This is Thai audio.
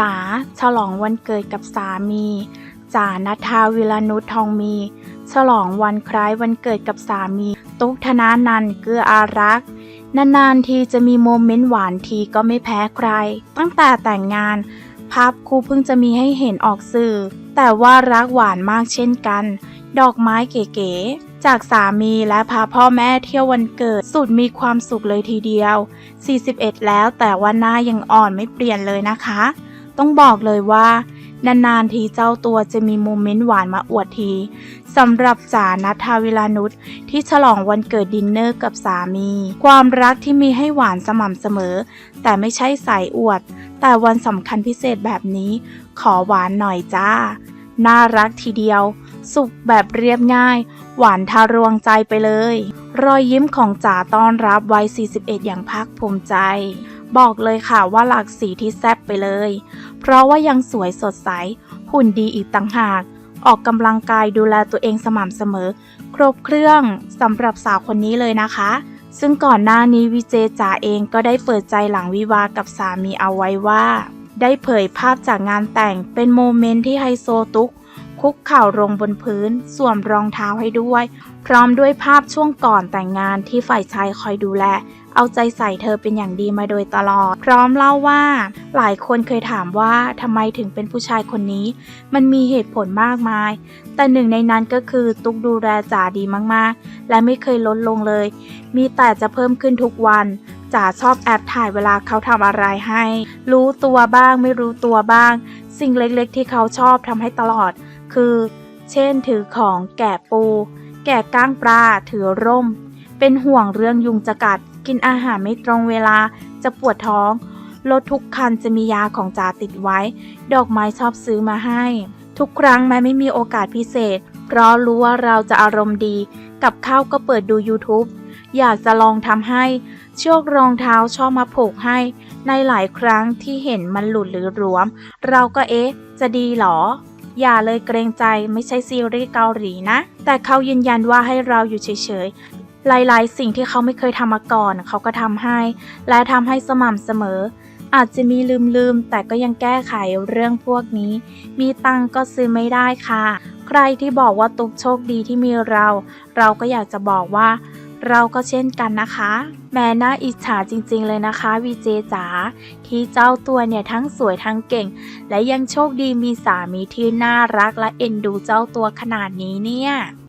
จ๋าฉลองวันเกิดกับสามีจ๋านัทาวิลานุชทองมี ฉลองวันคล้ายวันเกิดกับสามี ตุ๊กธนานันเกื้ออารักษ์นานๆทีจะมีโมเมนต์หวานทีก็ไม่แพ้ใคร ตั้งแต่แต่งงาน ภาพคู่เพิ่งจะมีให้เห็นออกสื่อ แต่ว่ารักหวานมากเช่นกัน ดอกไม้เก๋ๆ จากสามีและพาพ่อแม่เที่ยววันเกิดสุดมีความสุขเลยทีเดียว 41 แล้วแต่ว่าหน้ายังอ่อนไม่เปลี่ยนเลยนะคะ ต้องบอกเลยว่า นานๆทีเจ้าตัวจะมีโมเมนต์หวานมาอวดทีสำหรับจ๋านัทาวิลานุชที่ฉลองวันเกิดดินเนอร์กับสามี ความรักที่มีให้หวานสม่ำเสมอ แต่ไม่ใช่สายอวด แต่วันสำคัญพิเศษแบบนี้ ขอหวานหน่อยจ้า น่ารักทีเดียว สุขแบบเรียบง่าย หวานทะรวงใจไปเลย รอยยิ้มของจ๋าต้อนรับวัย 41 อย่างภาคภูมิใจ บอกเลยค่ะว่าหลากสีที่แซ่บไปเลย เพราะว่ายังสวยสดใส หุ่นดีอีกต่างหาก ออกกำลังกายดูแลตัวเองสม่ำเสมอ ครบเครื่องสำหรับสาวคนนี้เลยนะคะ ซึ่งก่อนหน้านี้วิเจจ๋าเองก็ได้เปิดใจหลังวิวากับสามีเอาไว้ว่า ได้เผยภาพจากงานแต่งเป็นโมเมนต์ที่ไฮโซตุก คุกเข่าลงบนพื้น สวมรองเท้าให้ด้วย พร้อมด้วยภาพช่วงก่อนแต่งงานที่ฝ่ายชายคอยดูแล เอาใจใส่เธอเป็นอย่างดีมาโดยตลอด พร้อมเล่าว่า หลายคนเคยถามว่าทำไมถึงเป็นผู้ชายคนนี้ มันมีเหตุผลมากมาย แต่หนึ่งในนั้นก็คือตุกดูแลจ๋าดีมากๆ และไม่เคยลดลงเลย มีแต่จะเพิ่มขึ้นทุกวันจ๋าชอบแอบถ่ายเวลาเขาทำอะไรให้ รู้ตัวบ้างไม่รู้ตัวบ้าง สิ่งเล็กๆที่เขาชอบทำให้ตลอด คือ เช่น ถือของแกะปู แกะก้างปลา ถือร่ม เป็นห่วงเรื่องยุงจะกัด กินอาหารไม่ตรงเวลา จะปวดท้อง รถทุกคันจะมียาของจ๋าติดไว้ ดอกไม้ชอบซื้อมาให้ ทุกครั้งแม้ไม่มีโอกาสพิเศษ เพราะรู้ว่าเราจะอารมณ์ดี กับข้าวก็เปิดดู YouTube อยากจะลองทำให้ เชือกรองเท้าชอบมาผูกให้ ในหลายครั้งที่เห็นมันหลุดหรือหลวม เราก็เอ๊ะ จะดีหรอ อย่าเลยเกรงใจไม่ใช่ซีรีส์เกาหลีนะ แต่เขายืนยันว่าให้เราอยู่เฉยๆ หลายๆ สิ่งที่เขาไม่เคยทำมาก่อน เขาก็ทำให้ และทำให้สม่ำเสมอ อาจจะมีลืมๆ แต่ก็ยังแก้ไขเรื่องพวกนี้ มีตังก็ซื้อไม่ได้ค่ะ ใครที่บอกว่าตุกโชคดีที่มีเรา เราก็อยากจะบอกว่า เราก็เช่นกันนะคะ แม่น่าอิจฉาจริงๆเลยนะคะวีเจจ๋าที่เจ้าตัวเนี่ยทั้งสวยทั้งเก่ง และยังโชคดีมีสามีที่น่ารักและเอ็นดูเจ้าตัวขนาดนี้เนี่ย